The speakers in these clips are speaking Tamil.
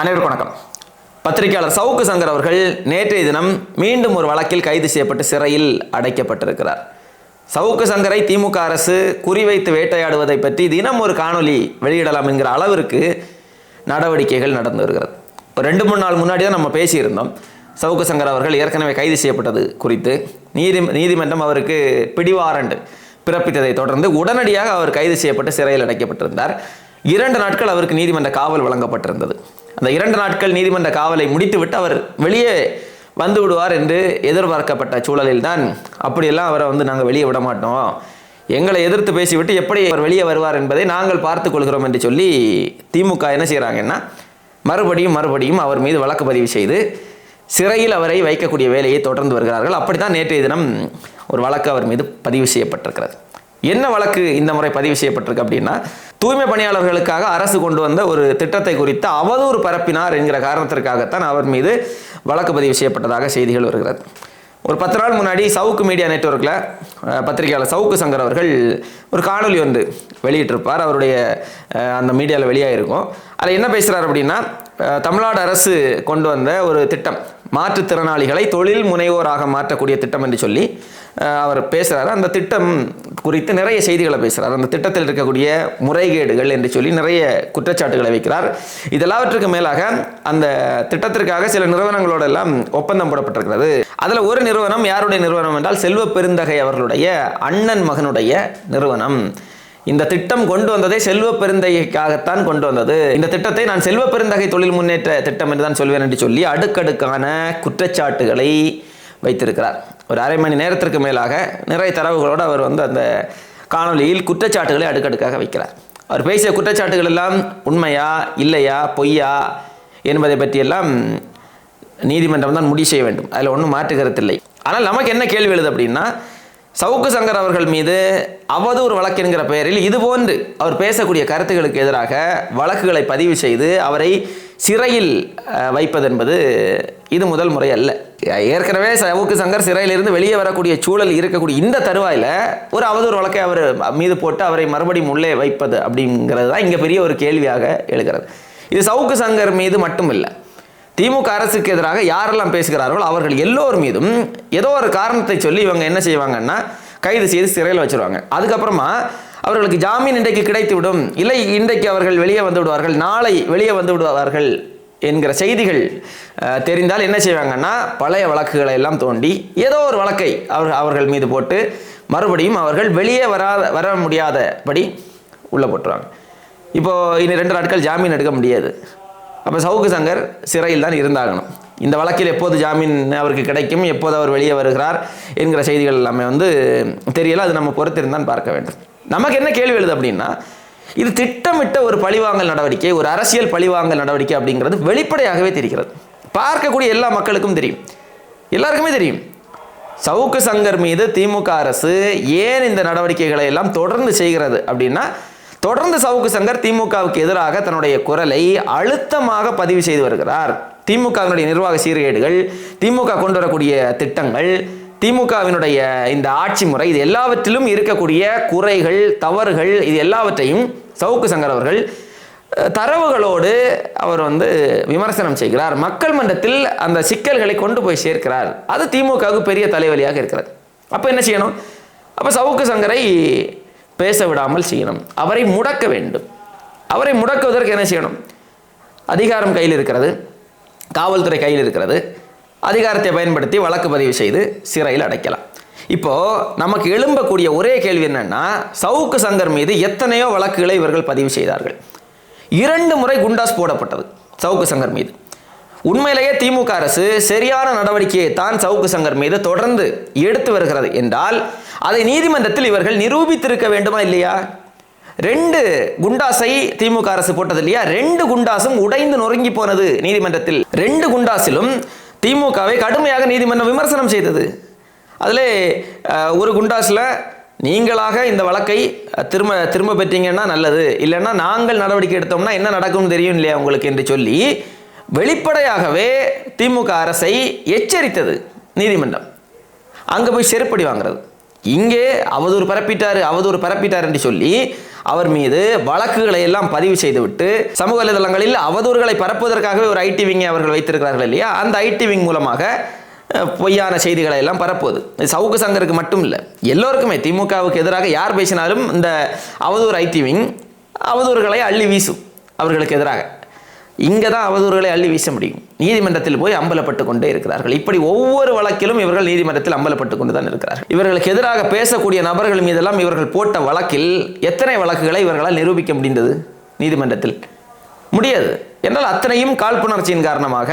அனைவருக்கும் வணக்கம். பத்திரிகையாளர் சவுக்கு சங்கர் அவர்கள் நேற்றைய தினம் மீண்டும் ஒரு வழக்கில் கைது செய்யப்பட்டு சிறையில் அடைக்கப்பட்டிருக்கிறார். சவுக்கு சங்கரை திமுக அரசு குறிவைத்து வேட்டையாடுவதை பற்றி தினம் ஒரு காணொளி வெளியிடலாம் என்கிற அளவிற்கு நடவடிக்கைகள் நடந்து வருகிறது. இப்போ ரெண்டு மூணு நாள் முன்னாடி தான் நம்ம பேசியிருந்தோம். சவுக்கு சங்கர் அவர்கள் ஏற்கனவே கைது செய்யப்பட்டது குறித்து. நீதி நீதிமன்றம் அவருக்கு பிடிவாரண்டு பிறப்பித்ததை தொடர்ந்து உடனடியாக அவர் கைது செய்யப்பட்டு சிறையில் அடைக்கப்பட்டிருந்தார். இரண்டு நாட்கள் அவருக்கு நீதிமன்ற காவல் வழங்கப்பட்டிருந்தது. அந்த இரண்டு நாட்கள் நீதிமன்ற காவலை முடித்துவிட்டு அவர் வெளியே வந்து விடுவார் என்று எதிர்பார்க்கப்பட்ட சூழலில் தான் அப்படியெல்லாம் அவரை வந்து நாங்கள் வெளியே விட மாட்டோம். எங்களை எதிர்த்து பேசிவிட்டு எப்படி அவர் வெளியே வருவார் என்பதை நாங்கள் பார்த்துக் கொள்கிறோம் என்று சொல்லி திமுக என்ன செய்கிறாங்கன்னா மறுபடியும் மறுபடியும் அவர் மீது வழக்கு பதிவு செய்து சிறையில் அவரை வைக்கக்கூடிய வேலையை தொடர்ந்து வருகிறார்கள். அப்படித்தான் நேற்றைய தினம் ஒரு வழக்கு அவர் மீது பதிவு செய்யப்பட்டிருக்கிறது. என்ன வழக்கு இந்த முறை பதிவு செய்யப்பட்டிருக்கு அப்படின்னா தூய்மை பணியாளர்களுக்காக அரசு கொண்டு வந்த ஒரு திட்டத்தை குறித்து அவதூறு பரப்பினார் என்கிற காரணத்திற்காகத்தான் அவர் மீது வழக்கு பதிவு செய்யப்பட்டதாக செய்திகள் வருகிறது. ஒரு பத்து நாள் முன்னாடி சவுக்கு மீடியா நெட்வொர்க்கில் பத்திரிகையாளர் சவுக்கு சங்கர் அவர்கள் ஒரு காணொளி வந்து வெளியிட்டிருப்பார். அவருடைய அந்த மீடியாவில் வெளியாகிருக்கும் அதில் என்ன பேசுகிறார் அப்படின்னா தமிழ்நாடு அரசு கொண்டு வந்த ஒரு திட்டம் மாற்றுத்திறனாளிகளை தொழில் முனைவோராக மாற்றக்கூடிய திட்டம் என்று சொல்லி அவர் பேசுகிறார் அந்த திட்டம் குறித்து நிறைய செய்திகளை பேசுகிறார் அந்த திட்டத்தில் இருக்கக்கூடிய முறைகேடுகள் என்று சொல்லி நிறைய குற்றச்சாட்டுகளை வைக்கிறார். இதெல்லாவற்றுக்கு மேலாக அந்த திட்டத்திற்காக சில நிறுவனங்களோட எல்லாம் ஒப்பந்தம் போடப்பட்டிருக்கிறது. அதில் ஒரு நிறுவனம் யாருடைய நிறுவனம் என்றால் செல்வ பெருந்தகை அவர்களுடைய அண்ணன் மகனுடைய நிறுவனம். இந்த திட்டம் கொண்டு வந்ததை செல்வ பெருந்தகைக்காகத்தான் கொண்டு வந்தது. இந்த திட்டத்தை நான் செல்வ பெருந்தகை தொழில் முன்னேற்ற திட்டம் என்று தான் சொல்வேன் என்று சொல்லி அடுக்கடுக்கான குற்றச்சாட்டுகளை வைத்திருக்கிறார். ஒரு அரை மணி நேரத்திற்கு மேலாக நிறைய தரவுகளோடு அவர் வந்து அந்த காணொளியில் குற்றச்சாட்டுகளை அடுக்கடுக்காக வைக்கிறார். அவர் பேசிய குற்றச்சாட்டுகள் எல்லாம் உண்மையா இல்லையா பொய்யா என்பதை பற்றியெல்லாம் நீதிமன்றம் தான் முடிவு செய்ய வேண்டும். அதில் ஒன்றும் மாற்று ஆனால் நமக்கு என்ன கேள்வி எழுது அப்படின்னா சவுக்கு சங்கர் அவர்கள் மீது அவதூறு வழக்கு என்கிற பெயரில் இதுபோன்று அவர் பேசக்கூடிய கருத்துக்களுக்கு எதிராக வழக்குகளை பதிவு செய்து அவரை சிறையில் வைப்பது என்பது இது முதல் முறை அல்ல. ஏற்கனவே சவுக்கு சங்கர் சிறையிலிருந்து வெளியே வரக்கூடிய சூழல் இருக்கக்கூடிய இந்த தருவாயில் ஒரு அவதூறு வழக்கை அவர் மீது போட்டு அவரை மறுபடியும் உள்ளே வைப்பது அப்படிங்கிறது தான் இங்கே பெரிய ஒரு கேள்வியாக எழுகிறது. இது சவுக்கு சங்கர் மீது மட்டும் இல்லை திமுக அரசுக்கு எதிராக யாரெல்லாம் பேசுகிறார்களோ அவர்கள் எல்லோர் மீதும் ஏதோ ஒரு காரணத்தை சொல்லி இவங்க என்ன செய்வாங்கன்னா கைது செய்து சிறையில் வச்சிருவாங்க. அதுக்கப்புறமா அவர்களுக்கு ஜாமீன் இன்றைக்கு கிடைத்து விடும் இல்லை இன்றைக்கு அவர்கள் வெளியே வந்து விடுவார்கள். நாளை வெளியே வந்து விடுவார்கள் என்கிற செய்திகள் தெரிந்தால் என்ன செய்வாங்கன்னா பழைய வழக்குகளை எல்லாம் தோண்டி ஏதோ ஒரு வழக்கை அவர்கள் அவர்கள் மீது போட்டு மறுபடியும் அவர்கள் வெளியே வராத வர முடியாதபடி உள்ள போட்டுருவாங்க. இப்போ இனி ரெண்டு நாட்கள் ஜாமீன் எடுக்க முடியாது. அப்போ சவுக்கு சங்கர் சிறையில் தான் இருந்தாகணும். இந்த வழக்கில் எப்போது ஜாமீன் அவருக்கு கிடைக்கும் எப்போது அவர் வெளியே வருகிறார் என்கிற செய்திகள் எல்லாமே வந்து தெரியல. அது நம்ம பொறுத்திருந்தான் பார்க்க வேண்டும். நமக்கு என்ன கேள்வி எழுது அப்படின்னா இது திட்டமிட்ட ஒரு பழிவாங்கல் நடவடிக்கை ஒரு அரசியல் பழிவாங்கல் நடவடிக்கை அப்படிங்கிறது வெளிப்படையாகவே தெரிகிறது. பார்க்கக்கூடிய எல்லா மக்களுக்கும் தெரியும். எல்லாருக்குமே தெரியும். சவுக்கு சங்கர் மீது திமுக அரசு ஏன் இந்த நடவடிக்கைகளை எல்லாம் தொடர்ந்து செய்கிறது அப்படின்னா தொடர்ந்து சவுக்கு சங்கர் திமுகவுக்கு எதிராக தன்னுடைய குரலை அழுத்தமாக பதிவு செய்து வருகிறார். திமுகவினுடைய நிர்வாக சீர்கேடுகள் திமுக கொண்டு வரக்கூடிய திட்டங்கள் திமுகவினுடைய இந்த ஆட்சி முறை இது எல்லாவற்றிலும் இருக்கக்கூடிய குறைகள் தவறுகள் இது எல்லாவற்றையும் சவுக்கு சங்கர் அவர்கள் தரவுகளோடு அவர் வந்து விமர்சனம் செய்கிறார். மக்கள் மன்றத்தில் அந்த சிக்கல்களை கொண்டு போய் சேர்க்கிறார். அது திமுகவுக்கு பெரிய தலைவலியாக இருக்கிறது. அப்போ என்ன செய்யணும்? அப்போ சவுக்கு சங்கரை பேச விடாமல் செய்யணும். அவரை முடக்க வேண்டும். அவரை முடக்குவதற்கு என்ன செய்யணும்? அதிகாரம் கையில் இருக்கிறது. காவல்துறை கையில் இருக்கிறது. அதிகாரத்தை பயன்படுத்தி வழக்கு பதிவு செய்து சிறையில் அடைக்கலாம். இப்போ நமக்கு எழும்பக்கூடிய ஒரே கேள்வி என்னென்னா சவுக்கு சங்கர் மீது எத்தனையோ வழக்குகளை இவர்கள் பதிவு செய்தார்கள். இரண்டு முறை குண்டாஸ் போடப்பட்டது சவுக்கு சங்கர் மீது. உண்மையிலேயே திமுக அரசு சரியான நடவடிக்கையை தான் சவுக்கு சங்கர் மீது தொடர்ந்து எடுத்து வருகிறது என்றால் அதை நீதிமன்றத்தில் இவர்கள் நிரூபித்திருக்க வேண்டுமா இல்லையா? ரெண்டு குண்டாஸை திமுக அரசு போட்டது இல்லையா? ரெண்டு குண்டாசும் உடைந்து நொறுங்கி போனது நீதிமன்றத்தில். ரெண்டு குண்டாஸிலும் திமுகவை கடுமையாக நீதிமன்றம் விமர்சனம் செய்தது. அதில் ஒரு குண்டாஸில் நீங்களாக இந்த வழக்கை திரும்ப திரும்ப பெற்றீங்கன்னா நல்லது. இல்லைன்னா நாங்கள் நடவடிக்கை எடுத்தோம்னா என்ன நடக்கும்னு தெரியும் இல்லையா உங்களுக்கு என்று சொல்லி வெளிப்படையாகவே திமுக அரசை எச்சரித்தது நீதிமன்றம். அங்கே போய் செருப்படி வாங்குறது. இங்கே அவதூறு பரப்பிட்டார் அவதூறு பரப்பிட்டார் என்று சொல்லி அவர் மீது வழக்குகளை எல்லாம் பதிவு செய்துவிட்டு சமூக வலைதளங்களில் அவதூறுகளை பரப்புவதற்காகவே ஒரு ஐடி விங்கை அவர்கள் வைத்திருக்கிறார்கள் இல்லையா? அந்த ஐடி விங் மூலமாக பொய்யான செய்திகளை எல்லாம் பரப்புவது. சவுக்கு சங்கருக்கு மட்டும் இல்லை எல்லோருக்குமே திமுகவுக்கு எதிராக யார் பேசினாலும் இந்த அவதூறு ஐடி விங் அவதூறுகளை அள்ளி வீசும் அவர்களுக்கு எதிராக. இங்கே தான் அவதூறுகளை அள்ளி வீச முடியும். நீதிமன்றத்தில் போய் அம்பலப்பட்டு கொண்டே இருக்கிறார்கள். இப்படி ஒவ்வொரு வழக்கிலும் இவர்கள் நீதிமன்றத்தில் அம்பலப்பட்டு கொண்டு தான் இருக்கிறார்கள். இவர்களுக்கு எதிராக பேசக்கூடிய நபர்கள் மீதெல்லாம் இவர்கள் போட்ட வழக்கில் எத்தனை வழக்குகளை இவர்களால் நிரூபிக்க முடிந்தது? நீதிமன்றத்தில் முடியாது. என்றால் அத்தனையும் காழ்ப்புணர்ச்சியின் காரணமாக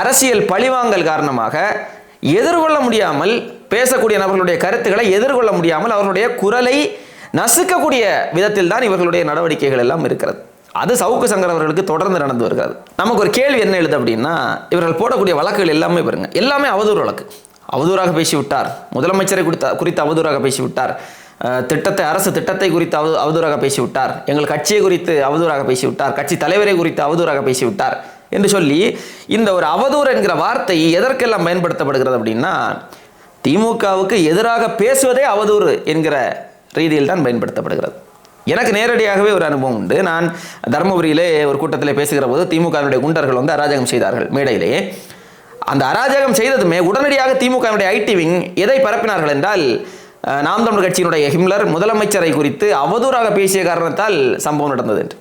அரசியல் பழிவாங்கல் காரணமாக எதிர்கொள்ள முடியாமல் பேசக்கூடிய நபர்களுடைய கருத்துக்களை எதிர்கொள்ள முடியாமல் அவர்களுடைய குரலை நசுக்கக்கூடிய விதத்தில் தான் இவர்களுடைய நடவடிக்கைகள் எல்லாம் இருக்கிறது. அது சவுக்கு சங்கர் அவர்களுக்கு தொடர்ந்து நடந்து வருகிறது. நமக்கு ஒரு கேள்வி என்ன எழுது அப்படின்னா இவர்கள் போடக்கூடிய வழக்குகள் எல்லாமே பாருங்க. எல்லாமே அவதூறு வழக்கு. அவதூறாக பேசிவிட்டார். முதலமைச்சரை குறித்த குறித்து அவதூறாக பேசிவிட்டார். திட்டத்தை அரசு திட்டத்தை குறித்து அவ அவதூறாக பேசிவிட்டார். எங்கள் கட்சியை குறித்து அவதூறாக பேசிவிட்டார். கட்சி தலைவரை குறித்து அவதூறாக பேசிவிட்டார் என்று சொல்லி இந்த ஒரு அவதூறு என்கிற வார்த்தை எதற்கெல்லாம் பயன்படுத்தப்படுகிறது அப்படின்னா திமுகவுக்கு எதிராக பேசுவதே அவதூறு என்கிற ரீதியில் தான் பயன்படுத்தப்படுகிறது. எனக்கு நேரடியாகவே ஒரு அனுபவம் உண்டு. நான் தருமபுரியிலே ஒரு கூட்டத்தில் பேசுகிற போது திமுகவினுடைய குண்டர்கள் வந்து அராஜகம் செய்தார்கள் மேடையிலேயே அந்த அராஜகம் செய்ததுமே உடனடியாக திமுகவினுடைய ஐடி விங் எதை பரப்பினார்கள் என்றால் நாம் தமிழ் கட்சியினுடைய ஹிம்லர் முதலமைச்சரை குறித்து அவதூறாக பேசிய காரணத்தால் சம்பவம் நடந்தது என்று.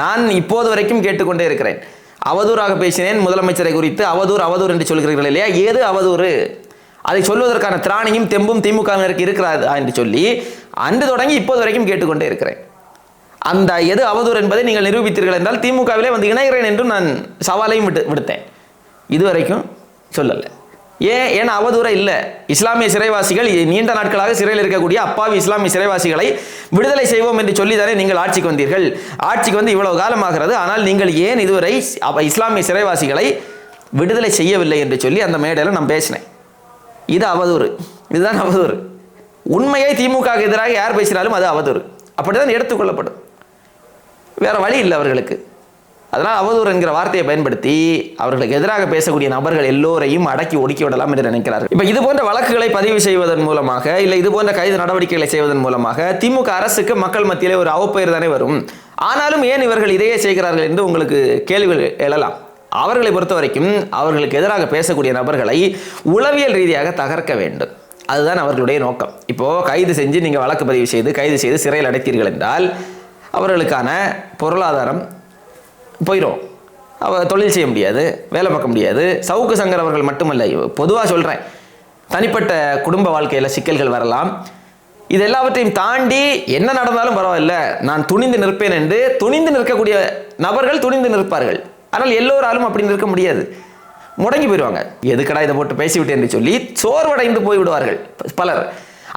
நான் இப்போது வரைக்கும் கேட்டுக்கொண்டே இருக்கிறேன். அவதூறாக பேசினேன் முதலமைச்சரை குறித்து அவதூறு அவதூறு என்று சொல்கிறீர்கள் இல்லையா? ஏது அவதூறு? அதை சொல்வதற்கான திராணியும் தெம்பும் திமுகவினருக்கு இருக்கிறதா என்று சொல்லி அன்று தொடங்கி இப்போது வரைக்கும் கேட்டுக்கொண்டே இருக்கிறேன். அந்த எது அவதூறு என்பதை நீங்கள் நிரூபித்தீர்கள் என்றால் திமுகவிலே வந்து இணைகிறேன் என்றும் நான் சவாலையும் விட்டு விடுத்தேன். இதுவரைக்கும் சொல்லலை. ஏன் ஏன்னா அவதூறை இல்லை. இஸ்லாமிய சிறைவாசிகள் நீண்ட நாட்களாக சிறையில் இருக்கக்கூடிய அப்பாவி இஸ்லாமிய சிறைவாசிகளை விடுதலை செய்வோம் என்று சொல்லிதானே நீங்கள் ஆட்சிக்கு வந்தீர்கள். ஆட்சிக்கு வந்து இவ்வளவு காலமாகிறது. ஆனால் நீங்கள் ஏன் இதுவரை இஸ்லாமிய சிறைவாசிகளை விடுதலை செய்யவில்லை என்று சொல்லி அந்த மேடையில் நான் பேசினேன். இது அவதூறு. இதுதான் அவதூறு. உண்மையை திமுக எதிராக யார் பேசினாலும் அது அவதூறு. அப்படிதான் எடுத்துக்கொள்ளப்படும். வேற வழி இல்லை அவர்களுக்கு. அதனால் அவதூறு என்கிற வார்த்தையை பயன்படுத்தி அவர்களுக்கு எதிராக பேசக்கூடிய நபர்கள் எல்லோரையும் அடக்கி ஒடுக்கி விடலாம் என்று நினைக்கிறார்கள். இப்போ இது போன்ற வழக்குகளை பதிவு செய்வதன் மூலமாக இல்லை இது போன்ற கைது நடவடிக்கைகளை செய்வதன் மூலமாக திமுக அரசுக்கு மக்கள் மத்தியிலே ஒரு அவப்பெயர் தானே வரும். ஆனாலும் ஏன் இவர்கள் இதையே செய்கிறார்கள் என்று உங்களுக்கு கேள்விகள் எழலாம். அவர்களை பொறுத்த வரைக்கும் அவர்களுக்கு எதிராக பேசக்கூடிய நபர்களை உளவியல் ரீதியாக தகர்க்க வேண்டும். அதுதான் அவர்களுடைய நோக்கம். இப்போ கைது செஞ்சு நீங்கள் வழக்கு பதிவு செய்து கைது செய்து சிறையில் அடைத்தீர்கள் என்றால் அவர்களுக்கான பொருளாதாரம் போயிடும் அவ தொழில் செய்ய முடியாது வேலை பார்க்க முடியாது. சவுக்கு சங்கர் அவர்கள் மட்டுமல்ல பொதுவாக சொல்கிறேன் தனிப்பட்ட குடும்ப வாழ்க்கையில் சிக்கல்கள் வரலாம். இது எல்லாவற்றையும் தாண்டி என்ன நடந்தாலும் பரவாயில்ல நான் துணிந்து நிற்பேன் என்று துணிந்து நிற்கக்கூடிய நபர்கள் துணிந்து நிற்பார்கள். ஆனால் எல்லோராலும் அப்படின்னு இருக்க முடியாது. முடங்கி போயிடுவாங்க. எதுக்கடா இதை போட்டு பேசிவிட்டேன் என்று சொல்லி சோர்வடைந்து போய்விடுவார்கள் பலர்.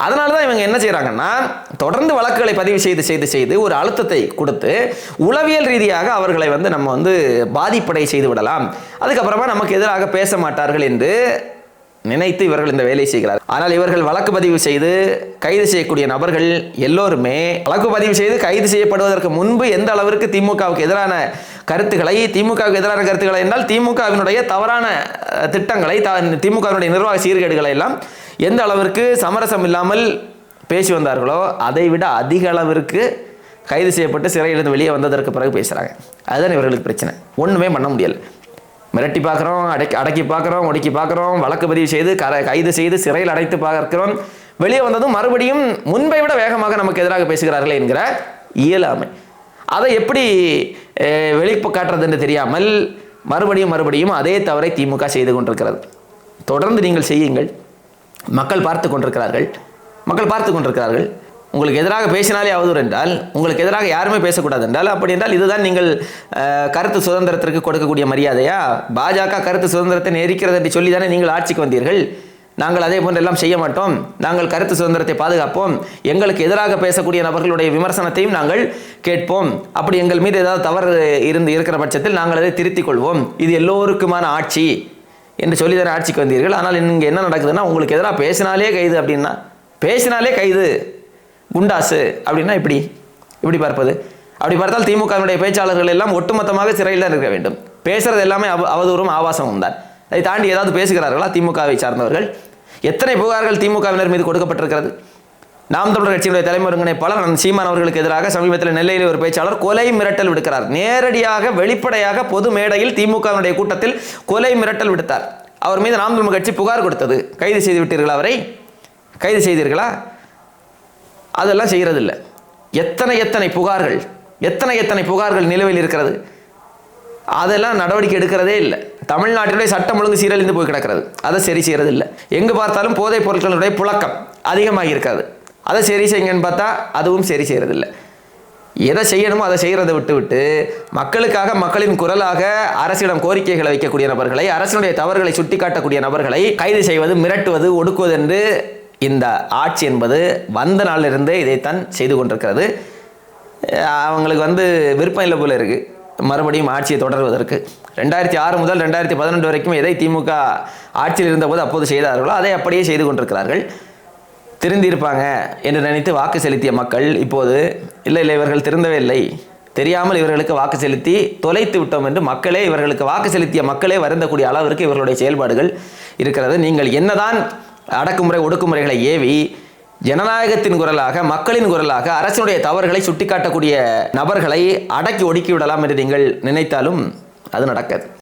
அதனால தான் இவங்க என்ன செய்கிறாங்கன்னா தொடர்ந்து வழக்குகளை பதிவு செய்து செய்து செய்து ஒரு அழுத்தத்தை கொடுத்து உளவியல் ரீதியாக அவர்களை வந்து நம்ம வந்து பாதிப்படை செய்து விடலாம். அதுக்கப்புறமா நமக்கு எதிராக பேச மாட்டார்கள் என்று நினைத்து இவர்கள் இந்த வேலையை செய்கிறார். ஆனால் இவர்கள் வழக்கு பதிவு செய்து கைது செய்யக்கூடிய நபர்கள் எல்லோருமே வழக்கு பதிவு செய்து கைது செய்யப்படுவதற்கு முன்பு எந்த அளவிற்கு திமுகவுக்கு எதிரான கருத்துக்களை திமுகவுக்கு எதிரான கருத்துக்களை என்றால் திமுகவினுடைய தவறான திட்டங்களை த- திமுகவினுடைய நிர்வாக சீர்கேடுகளை எல்லாம் எந்த அளவிற்கு சமரசம் இல்லாமல் பேசி வந்தார்களோ அதை விட அதிக அளவிற்கு கைது செய்யப்பட்டு சிறையிலிருந்து வெளியே வந்ததற்கு பிறகு பேசுகிறாங்க அதுதான் இவர்களுக்கு பிரச்சனை. ஒன்றுமே பண்ண முடியலை. மிரட்டி பார்க்குறோம் அடக்கி அடக்கி பார்க்குறோம் ஒடுக்கி பார்க்குறோம் வழக்கு பதிவு செய்து கர கைது செய்து சிறையில் அடைத்து பார்க்கிறோம். வெளியே வந்ததும் மறுபடியும் முன்பை விட வேகமாக நமக்கு எதிராக பேசுகிறார்களே என்கிற இயலாமை. அதை எப்படி அஹ், வெளிப்பு காட்டுறதுன்னு தெரியாமல் மறுபடியும் மறுபடியும் அதே தவறை திமுக செய்து கொண்டிருக்கிறது. தொடர்ந்து நீங்கள் செய்யுங்கள். மக்கள் பார்த்து கொண்டிருக்கிறார்கள். மக்கள் பார்த்து கொண்டிருக்கிறார்கள். உங்களுக்கு எதிராக பேசினாலே அவதூறு என்றால் உங்களுக்கு எதிராக யாருமே பேசக்கூடாது என்றால் அப்படி என்றால் இதுதான் நீங்கள் கருத்து சுதந்திரத்திற்கு கொடுக்கக்கூடிய மரியாதையா? பாஜக கருத்து சுதந்திரத்தை நெரிக்கிறது என்று சொல்லி தானே நீங்கள் ஆட்சிக்கு வந்தீர்கள்? நாங்கள் அதே போன்றெல்லாம் செய்ய மாட்டோம். நாங்கள் கருத்து சுதந்திரத்தை பாதுகாப்போம். எங்களுக்கு எதிராக பேசக்கூடிய நபர்களுடைய விமர்சனத்தையும் நாங்கள் கேட்போம். அப்படி எங்கள் மீது ஏதாவது தவறு இருந்து இருக்கிற பட்சத்தில் நாங்கள் அதை திருத்திக் கொள்வோம். இது எல்லோருக்குமான ஆட்சி என்று சொல்லி தானே ஆட்சிக்கு வந்தீர்கள். ஆனால் இங்கே என்ன நடக்குதுன்னா உங்களுக்கு எதிராக பேசினாலே கைது அப்படின்னா பேசினாலே கைது. குண்டாசு அப்படின்னா இப்படி இப்படி பார்ப்பது. அப்படி பார்த்தால் திமுகவினுடைய பேச்சாளர்கள் எல்லாம் ஒட்டுமொத்தமாக சிறையில் தான் இருக்க வேண்டும். பேசுறது எல்லாமே அவ அவதூறும் ஆபாசமும் தான். அதை தாண்டி ஏதாவது பேசுகிறார்களா திமுகவை சார்ந்தவர்கள்? எத்தனை புகார்கள் திமுகவினர் மீது கொடுக்கப்பட்டிருக்கிறது? நாம் தமிழர் கட்சியினுடைய தலைமை ஒருங்கிணைப்பாளர் நம் சீமான் அவர்களுக்கு எதிராக சமீபத்தில் நெல்லையில் ஒரு பேச்சாளர் கொலை மிரட்டல் விடுக்கிறார். நேரடியாக வெளிப்படையாக பொது மேடையில் திமுகவினுடைய கூட்டத்தில் கொலை மிரட்டல் விடுத்தார். அவர் மீது நாம் தமிழர் கட்சி புகார் கொடுத்தது. கைது செய்து விட்டீர்களா அவரை? கைது செய்தீர்களா? அதெல்லாம் செய்கிறதில்ல எத்தனை எத்தனை புகார்கள் எத்தனை எத்தனை புகார்கள் நிலுவையில் இருக்கிறது? அதெல்லாம் நடவடிக்கை எடுக்கிறதே இல்லை. தமிழ்நாட்டினுடைய சட்டம் ஒழுங்கு சீரழிந்து போய் கிடக்கிறது. அதை சரி செய்கிறது இல்லை எங்கே பார்த்தாலும் போதைப் பொருட்களுடைய புழக்கம் அதிகமாக இருக்காது. அதை சரி செய்யுங்கன்னு பார்த்தா அதுவும் சரி செய்கிறதில்ல எதை செய்யணுமோ அதை செய்கிறத விட்டுவிட்டு மக்களுக்காக மக்களின் குரலாக அரசிடம் கோரிக்கைகளை வைக்கக்கூடிய நபர்களை அரசினுடைய தவறுகளை சுட்டிக்காட்டக்கூடிய நபர்களை கைது செய்வது மிரட்டுவது ஒடுக்குவது என்று இந்த ஆட்சி என்பது வந்த நாளிலிருந்தே இதைத்தான் செய்து கொண்டிருக்கிறது. அவங்களுக்கு வந்து விருப்பம் இல்லை போல இருக்குது மறுபடியும் ஆட்சியை தொடர்வதற்கு. ரெண்டாயிரத்தி ஆறு முதல் ரெண்டாயிரத்தி பதினெண்டு வரைக்கும் எதை திமுக ஆட்சியில் இருந்தபோது அப்போது செய்தார்களோ அதை அப்படியே செய்து கொண்டிருக்கிறார்கள். திருந்திருப்பாங்க என்று நினைத்து வாக்கு செலுத்திய மக்கள் இப்போது இல்லை இல்லை இவர்கள் திருந்தவே இல்லை. தெரியாமல் இவர்களுக்கு வாக்கு செலுத்தி தொலைத்து விட்டோம் என்று மக்களே இவர்களுக்கு வாக்கு செலுத்திய மக்களே வருந்தக்கூடிய அளவிற்கு இவர்களுடைய செயல்பாடுகள் இருக்கிறது. நீங்கள் என்னதான் அடக்குமுறை ஒடுக்குமுறைகளை ஏவி ஜனநாயகத்தின் குரலாக மக்களின் குரலாக அரசினுடைய தவறுகளை சுட்டிக்காட்டக்கூடிய நபர்களை அடக்கி ஒடுக்கி விடலாம் என்று நீங்கள் நினைத்தாலும் அது நடக்காது.